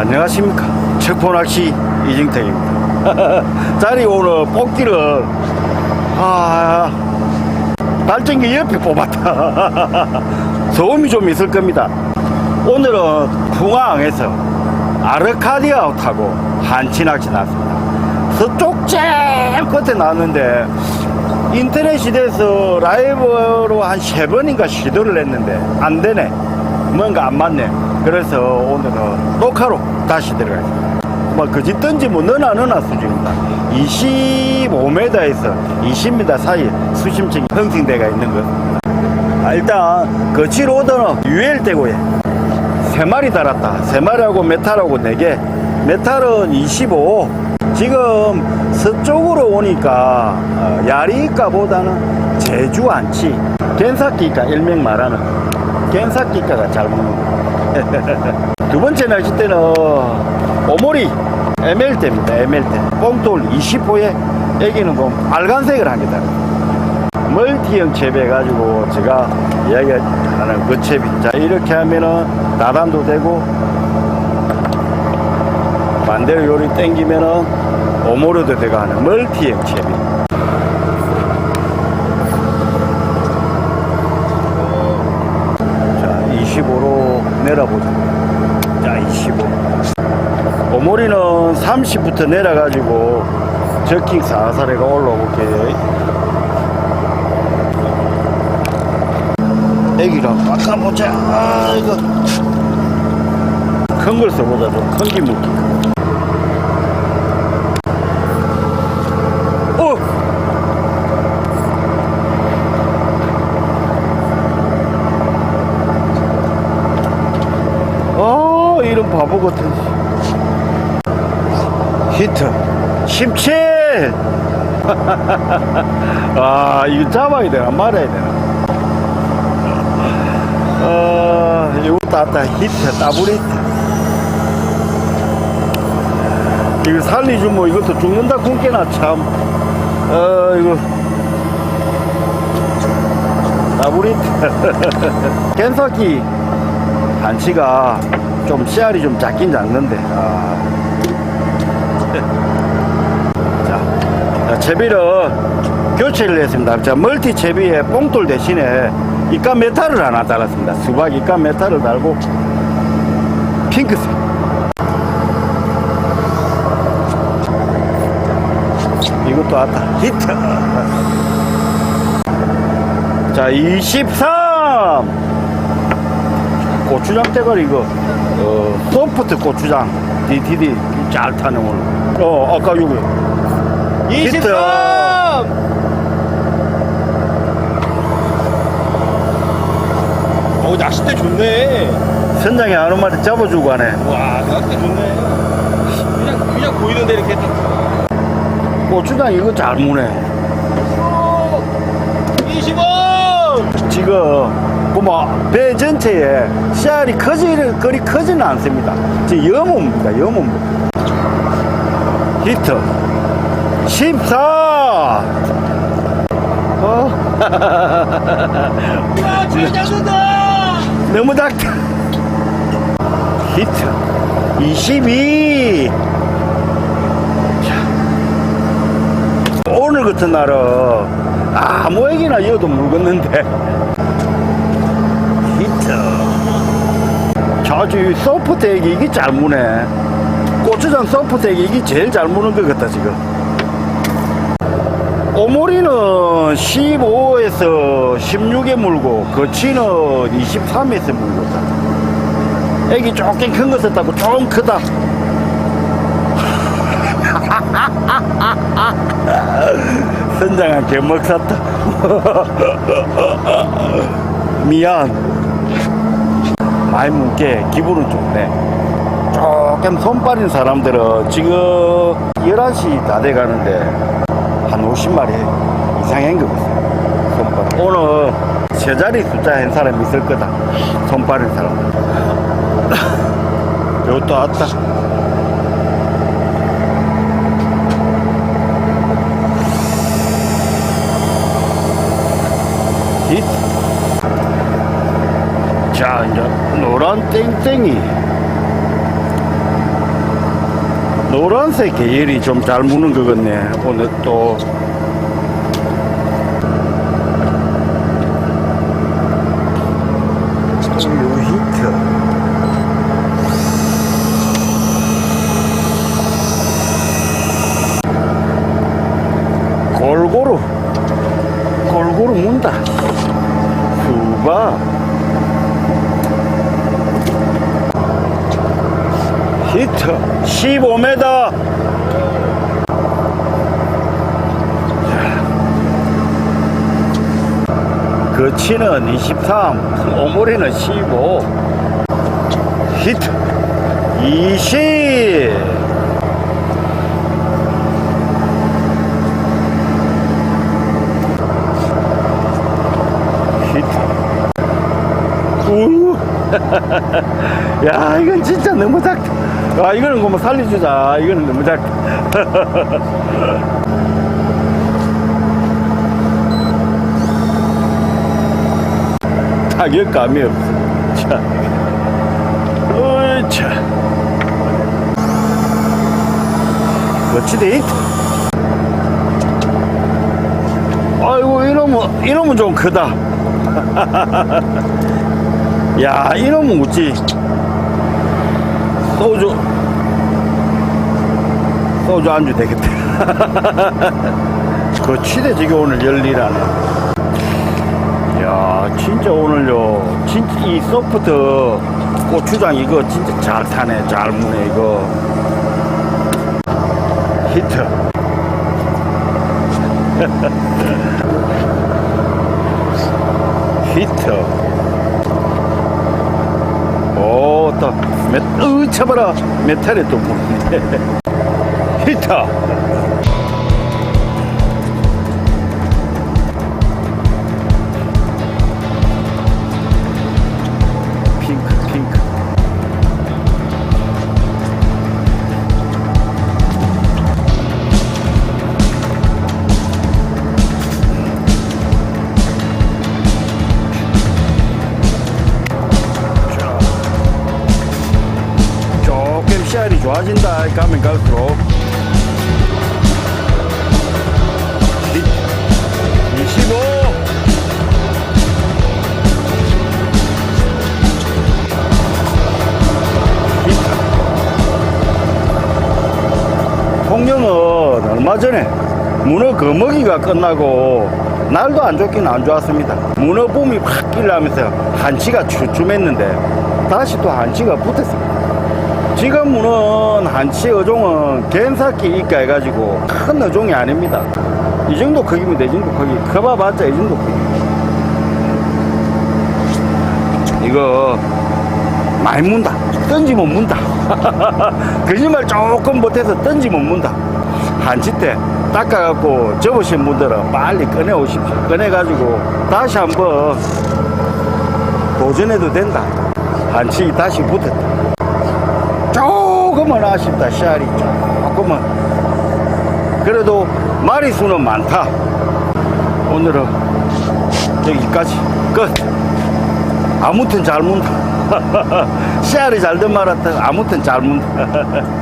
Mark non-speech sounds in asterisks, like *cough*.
안녕하십니까. 척포낚시 이정택입니다. *laughs* 자리 오늘 뽑기를, 아, 발전기 옆에 뽑았다. *laughs* 소음이 좀 있을 겁니다. 오늘은 풍화항에서 아르카디아 타고 한치낚시 났습니다. 서쪽 제일 끝에 났는데 인터넷 시대에서 라이브로 한 세 번인가 시도를 했는데 안 되네. 뭔가 안 맞네. 그래서 오늘은 녹화로 다시 들어가겠습니다. 뭐 그짓 던지면 너나 너나 수준입니다. 25m에서 20m 사이 수심층이 형성되어 있는 것. 아, 일단 거치로 오더는 UL 대고에 세 마리 달았다. 세 마리하고 메탈하고 네 개. 메탈은 25. 지금 서쪽으로 오니까 어, 야리가보다는 제주 안치 겐사키가 일명 말하는 겐사키가가 잘 먹는 거. 두 번째 낚시 때는 오모리 ML대입니다. ML대. 뽕돌 20호에 애기는 좀 빨간색을 한 개다. 멀티형 채비 해가지고 제가 이야기하는 그 채비. 자, 이렇게 하면은 나단도 되고 반대로 요리 땡기면은 오모로도 들어가는 멀티형 채비. 자, 25로 내려보자. 자, 25. 오모리는 30부터 내려가지고 저킹 사사리가 올라올게. 애기랑 바꿔보자. 아, 이거. 큰 걸 써보자. 좀 큰게 물기. 어! 아, 이런 바보 같은. 히트. 17! *laughs* 아, 이거 잡아야 되나, 말아야 되나. 어, 이것도 왔다. 히트, 히트. 이거 살리주면 이것도 죽는다 굶게나 참. 어, 이거. 히트. *laughs* 겐사키 반치가 좀 씨알이 좀 작긴 작는데. 아. *laughs* 자, 자, 채비를 교체를 했습니다. 자, 멀티 채비에 뽕돌 대신에 이까 메탈을 하나 달았습니다. 수박 이까 메탈을 달고 핑크색. 이것도 왔다. 히트. 자, 23. 고추장 대가리 이거. 어, 소프트 고추장. DTD 잘 타는 오늘. 어, 아까 요거. 히트. 23! 어, 낚싯대 좋네. 선장이 안 오면 잡아주고 가네. 와, 낚싯대 좋네. 그냥, 그냥 보이는데 이렇게 딱. 고추장 이거 잘 무네. 25! 지금 뭐배 전체에 씨알이 커지는 거리 커지는 않습니다. 지금 염호입니다. 염호. 히트 14. 어 야, 줄 잡는다! 너무 작다. 히트 22. 자, 오늘 같은 날은 아무 얘기나 이어도 물겠는데 히트 자주 이 소프트 액이 이게 잘 무네 고추장 소프트 액이 이게 제일 잘 무는 것 같다 지금. 오모리는 15에서 16에 물고 거치는 23에서 물고. 있다 애기 조금 큰거 썼다고 좀 크다. *laughs* 선장한 개먹 샀다. *laughs* 미안. 많이 묻게. 기분은 좋네 조금 손 빠진 사람들은 지금 11시 다 돼가는데 한 50마리 이상한 것 같아요 손발. 오늘 세 자리 숫자 한 사람 있을 거다. 손 빠진 사람. *laughs* 이것도 왔다. 자, 이제 노란 땡땡이. 노란색 계열이 좀 잘 무는 것 같네. 오늘 또. 우유 히트. 골고루, 골고루 문다. 수박. 히트. 15m 거치는 23 오모리는 15 히트. 20 히트. 우 *laughs* 야, 이건 진짜 너무 작다. 아, 이거는 그뭐 살려주자. 이거는 너무 작다. 타격감이 없어. 자. 어이차. 멋지대. 아이고, 이놈은, 이놈은 좀 크다. *laughs* 야, 이놈은 어찌 소주 소주 안주 되겠다. *laughs* 그 치대 지게 오늘 열리라네. 야, 진짜 오늘요, 진짜 이 소프트 고추장 이거 진짜 잘 타네, 잘 무네 이거. 히트. *laughs* 히트. 오, 또, 메, 으, 쳐봐라. 메탈에 또 묻네. 히터. 핑크, 좋아진다 가면 갈수록 25 통영은 얼마 전에 문어 거먹이가 끝나고 날도 안 좋긴 안 좋았습니다. 문어 붐이 확 길라면서 한치가 주춤했는데 다시 또 한치가 붙었습니다. 지금은 한치 어종은 겐사키 이까 해가지고 큰 어종이 아닙니다. 이 정도 크기면 이 정도 크기. 커봐봤자 이 정도 크기. 이거 많이 문다. 던지면 문다. *laughs* 거짓말 조금 못해서 던지면 문다. 한치 때 닦아갖고 접으신 분들은 빨리 꺼내 오십시오. 꺼내가지고 다시 한번 도전해도 된다. 한치 다시 붙었다. 조금은 아쉽다, 씨알이. 조금은. 그래도 마리수는 많다. 오늘은 여기까지. 끝. 아무튼 잘 문다. 씨알이 잘든 말았다. 아무튼 잘 문다. *laughs*